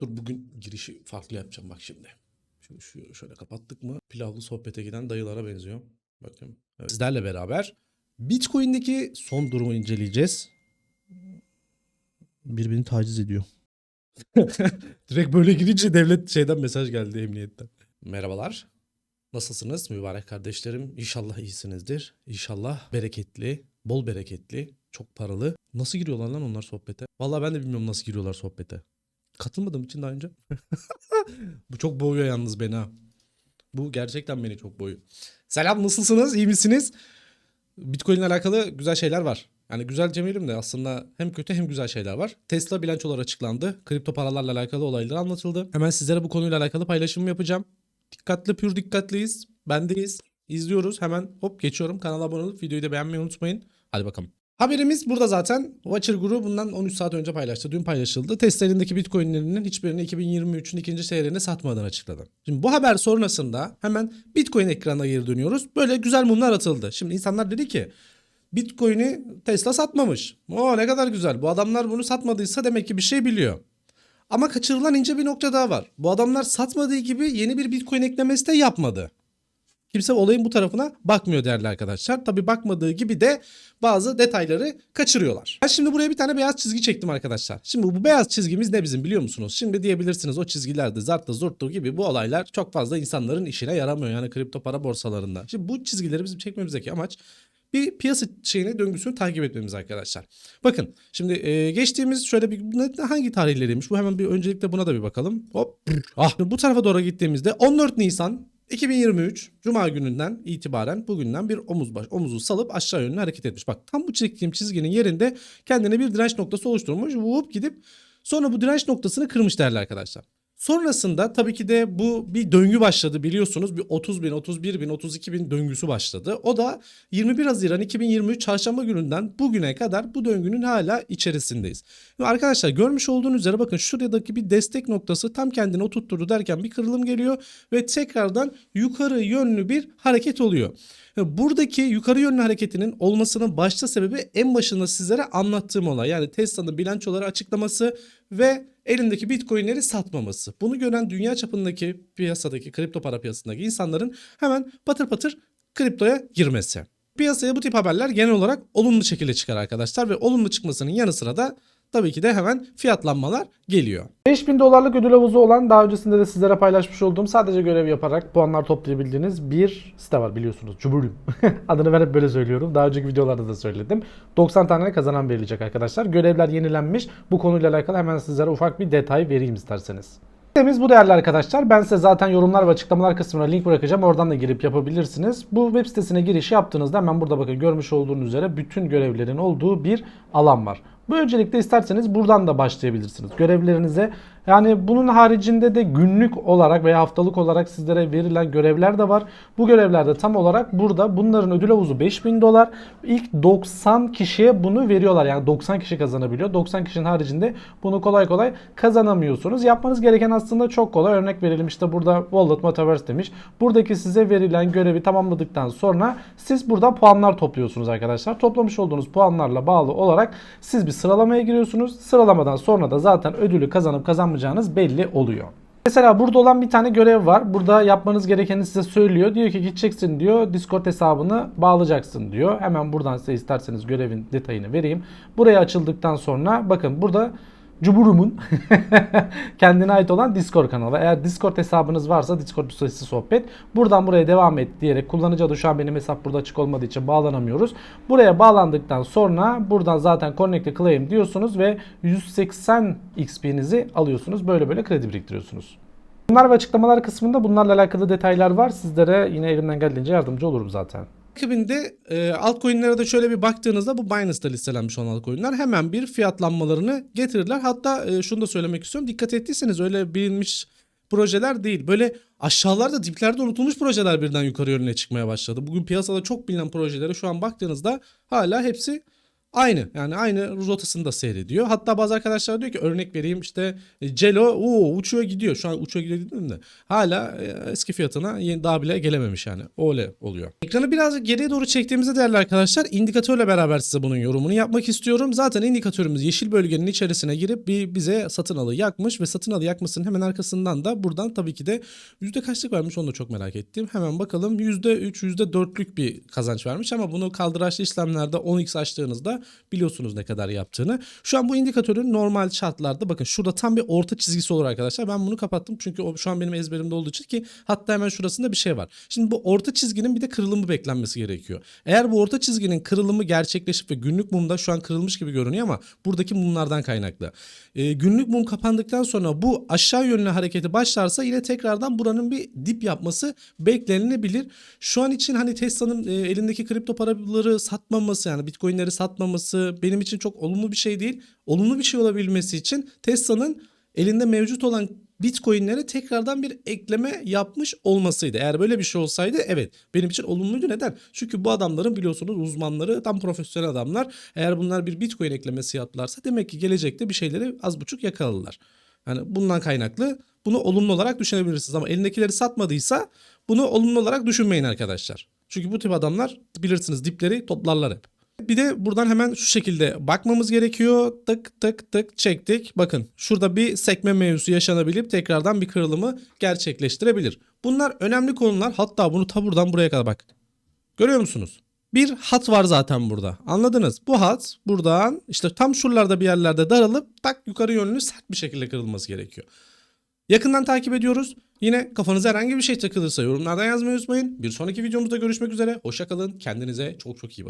Dur bugün girişi farklı yapacağım bak şimdi. Şu, şu şöyle kapattık mı pilavlı sohbete giden dayılara benziyor. Bakın. Evet. Sizlerle beraber Bitcoin'deki son durumu inceleyeceğiz. Birbirini taciz ediyor. Direkt böyle girince devlet şeyden mesaj geldi emniyetten. Merhabalar. Nasılsınız mübarek kardeşlerim? İnşallah iyisinizdir. İnşallah bereketli, bol bereketli, çok paralı. Nasıl giriyorlar lan onlar sohbete? Vallahi ben de bilmiyorum nasıl giriyorlar sohbete. Katılmadığım için daha önce. Bu çok boğuyor yalnız beni ha. Bu gerçekten beni çok boğuyor. Selam nasılsınız? İyi misiniz? Bitcoin ile alakalı güzel şeyler var. Yani güzel demeyelim de aslında hem kötü hem güzel şeyler var. Tesla bilançoları açıklandı. Kripto paralarla alakalı olaylar anlatıldı. Hemen sizlere bu konuyla alakalı paylaşım yapacağım. Dikkatli pür dikkatliyiz. Bendeyiz. İzliyoruz. Hemen hop geçiyorum. Kanala abone olup videoyu da beğenmeyi unutmayın. Hadi bakalım. Haberimiz burada zaten. Watcher Guru bundan 13 saat önce paylaştı. Dün paylaşıldı. Tesla elindeki Bitcoin'lerinin hiçbirini 2023'ün ikinci çeyreğinde satmadan açıkladı. Şimdi bu haber sonrasında hemen Bitcoin ekranına geri dönüyoruz. Böyle güzel mumlar atıldı. Şimdi insanlar dedi ki Bitcoin'i Tesla satmamış. Oo ne kadar güzel. Bu adamlar bunu satmadıysa demek ki bir şey biliyor. Ama kaçırılan ince bir nokta daha var. Bu adamlar satmadığı gibi yeni bir Bitcoin eklemesi de yapmadı. Kimse olayın bu tarafına bakmıyor değerli arkadaşlar. Tabi bakmadığı gibi de bazı detayları kaçırıyorlar. Ben şimdi buraya bir tane beyaz çizgi çektim arkadaşlar. Şimdi bu beyaz çizgimiz ne bizim biliyor musunuz? Şimdi diyebilirsiniz o çizgilerde zartlı zurtlu gibi bu olaylar çok fazla insanların işine yaramıyor. Yani kripto para borsalarında. Şimdi bu çizgileri bizim çekmemizdeki amaç bir piyasa şeyini döngüsünü takip etmemiz arkadaşlar. Bakın şimdi e, geçtiğimiz şöyle bir ne- hangi tarihleriymiş? Bu hemen bir öncelikle buna da bir bakalım. Hop. Ah bu tarafa doğru gittiğimizde 14 Nisan 2023 Cuma gününden itibaren bugünden bir omuz baş omuzu salıp aşağı yönlü hareket etmiş. Bak tam bu çektiğim çizginin yerinde kendine bir direnç noktası oluşturmuş. Vup gidip sonra bu direnç noktasını kırmış değerli arkadaşlar. Sonrasında tabii ki de bu bir döngü başladı biliyorsunuz. Bir 30 bin, 31 bin, 32 bin döngüsü başladı. O da 21 Haziran 2023 çarşamba gününden bugüne kadar bu döngünün hala içerisindeyiz. Ve arkadaşlar görmüş olduğunuz üzere bakın şuradaki bir destek noktası tam kendini oturtturdu derken bir kırılım geliyor ve tekrardan yukarı yönlü bir hareket oluyor. Buradaki yukarı yönlü hareketinin olmasının başta sebebi en başında sizlere anlattığım olay. Yani Tesla'nın bilançoları açıklaması ve elindeki bitcoinleri satmaması. Bunu gören dünya çapındaki piyasadaki kripto para piyasasındaki insanların hemen patır patır kriptoya girmesi. Piyasaya bu tip haberler genel olarak olumlu şekilde çıkar arkadaşlar ve olumlu çıkmasının yanı sıra da tabii ki de hemen fiyatlanmalar geliyor. 5000 dolarlık ödül havuzu olan daha öncesinde de sizlere paylaşmış olduğum sadece görev yaparak puanlar toplayabildiğiniz bir site var biliyorsunuz. Cuburum. Adını ben hep böyle söylüyorum. Daha önceki videolarda da söyledim. 90 tane kazanan verilecek arkadaşlar. Görevler yenilenmiş. Bu konuyla alakalı hemen sizlere ufak bir detay vereyim isterseniz. Sitemiz bu değerli arkadaşlar. Ben size zaten yorumlar ve açıklamalar kısmına link bırakacağım. Oradan da girip yapabilirsiniz. Bu web sitesine giriş yaptığınızda hemen burada bakın görmüş olduğunuz üzere bütün görevlerin olduğu bir alan var. Bu öncelikle isterseniz buradan da başlayabilirsiniz görevlerinize. Yani bunun haricinde de günlük olarak veya haftalık olarak sizlere verilen görevler de var. Bu görevlerde tam olarak burada bunların ödül havuzu 5000 dolar. İlk 90 kişiye bunu veriyorlar. Yani 90 kişi kazanabiliyor. 90 kişinin haricinde bunu kolay kolay kazanamıyorsunuz. Yapmanız gereken aslında çok kolay. Örnek verelim işte burada Wallet Metaverse demiş. Buradaki size verilen görevi tamamladıktan sonra siz burada puanlar topluyorsunuz arkadaşlar. Toplamış olduğunuz puanlarla bağlı olarak siz bir sıralamaya giriyorsunuz. Sıralamadan sonra da zaten ödülü kazanıp kazanmayacağınız belli oluyor. Mesela burada olan bir tane görev var. Burada yapmanız gerekeni size söylüyor. Diyor ki gideceksin diyor. Discord hesabını bağlayacaksın diyor. Hemen buradan size isterseniz görevin detayını vereyim. Buraya açıldıktan sonra bakın burada Cuburum'un kendine ait olan Discord kanalı. Eğer Discord hesabınız varsa Discord sesi sohbet. Buradan buraya devam et diyerek kullanıcı adı şu an benim hesap burada açık olmadığı için bağlanamıyoruz. Buraya bağlandıktan sonra buradan zaten Connect to Claim diyorsunuz ve 180 XP'nizi alıyorsunuz. Böyle böyle kredi biriktiriyorsunuz. Bunlar ve açıklamalar kısmında bunlarla alakalı detaylar var. Sizlere yine elimden geldiğince yardımcı olurum zaten. Akabinde e, altcoin'lere de şöyle bir baktığınızda bu Binance'da listelenmiş olan altcoin'ler hemen bir fiyatlanmalarını getirirler. Hatta e, şunu da söylemek istiyorum. Dikkat ettiyseniz öyle bilinmiş projeler değil. Böyle aşağılarda diplerde unutulmuş projeler birden yukarı yönüne çıkmaya başladı. Bugün piyasada çok bilinen projelere şu an baktığınızda hala hepsi Aynı yani aynı rotasında seyrediyor. Hatta bazı arkadaşlar diyor ki örnek vereyim işte e, Celo o uçuyor gidiyor. Şu an uçuyor gidiyor dedim de hala e, eski fiyatına daha bile gelememiş yani. Öyle oluyor. Ekranı biraz geriye doğru çektiğimizde değerli arkadaşlar indikatörle beraber size bunun yorumunu yapmak istiyorum. Zaten indikatörümüz yeşil bölgenin içerisine girip bir bize satın alı yakmış ve satın alı yakmasının hemen arkasından da buradan tabii ki de yüzde kaçlık vermiş onu da çok merak ettim. Hemen bakalım yüzde üç yüzde dörtlük bir kazanç vermiş ama bunu kaldıraçlı işlemlerde 10x açtığınızda biliyorsunuz ne kadar yaptığını. Şu an bu indikatörün normal şartlarda bakın şurada tam bir orta çizgisi olur arkadaşlar. Ben bunu kapattım çünkü o şu an benim ezberimde olduğu için ki hatta hemen şurasında bir şey var. Şimdi bu orta çizginin bir de kırılımı beklenmesi gerekiyor. Eğer bu orta çizginin kırılımı gerçekleşip ve günlük mumda şu an kırılmış gibi görünüyor ama buradaki mumlardan kaynaklı. Ee, günlük mum kapandıktan sonra bu aşağı yönlü hareketi başlarsa yine tekrardan buranın bir dip yapması beklenilebilir. Şu an için hani Tesla'nın e, elindeki kripto paraları satmaması yani bitcoinleri satmaması benim için çok olumlu bir şey değil. Olumlu bir şey olabilmesi için Tesla'nın elinde mevcut olan Bitcoin'lere tekrardan bir ekleme yapmış olmasıydı. Eğer böyle bir şey olsaydı evet benim için olumluydu. Neden? Çünkü bu adamların biliyorsunuz uzmanları tam profesyonel adamlar. Eğer bunlar bir Bitcoin eklemesi yaptılarsa demek ki gelecekte bir şeyleri az buçuk yakaladılar. Yani bundan kaynaklı bunu olumlu olarak düşünebilirsiniz ama elindekileri satmadıysa bunu olumlu olarak düşünmeyin arkadaşlar. Çünkü bu tip adamlar bilirsiniz dipleri toplarlar hep. Bir de buradan hemen şu şekilde bakmamız gerekiyor. Tık tık tık çektik. Bakın şurada bir sekme mevzusu yaşanabilip tekrardan bir kırılımı gerçekleştirebilir. Bunlar önemli konular. Hatta bunu ta buradan buraya kadar bak. Görüyor musunuz? Bir hat var zaten burada. Anladınız? Bu hat buradan işte tam şuralarda bir yerlerde daralıp tak yukarı yönlü sert bir şekilde kırılması gerekiyor. Yakından takip ediyoruz. Yine kafanıza herhangi bir şey takılırsa yorumlardan yazmayı unutmayın. Bir sonraki videomuzda görüşmek üzere. Hoşça kalın. Kendinize çok çok iyi bakın.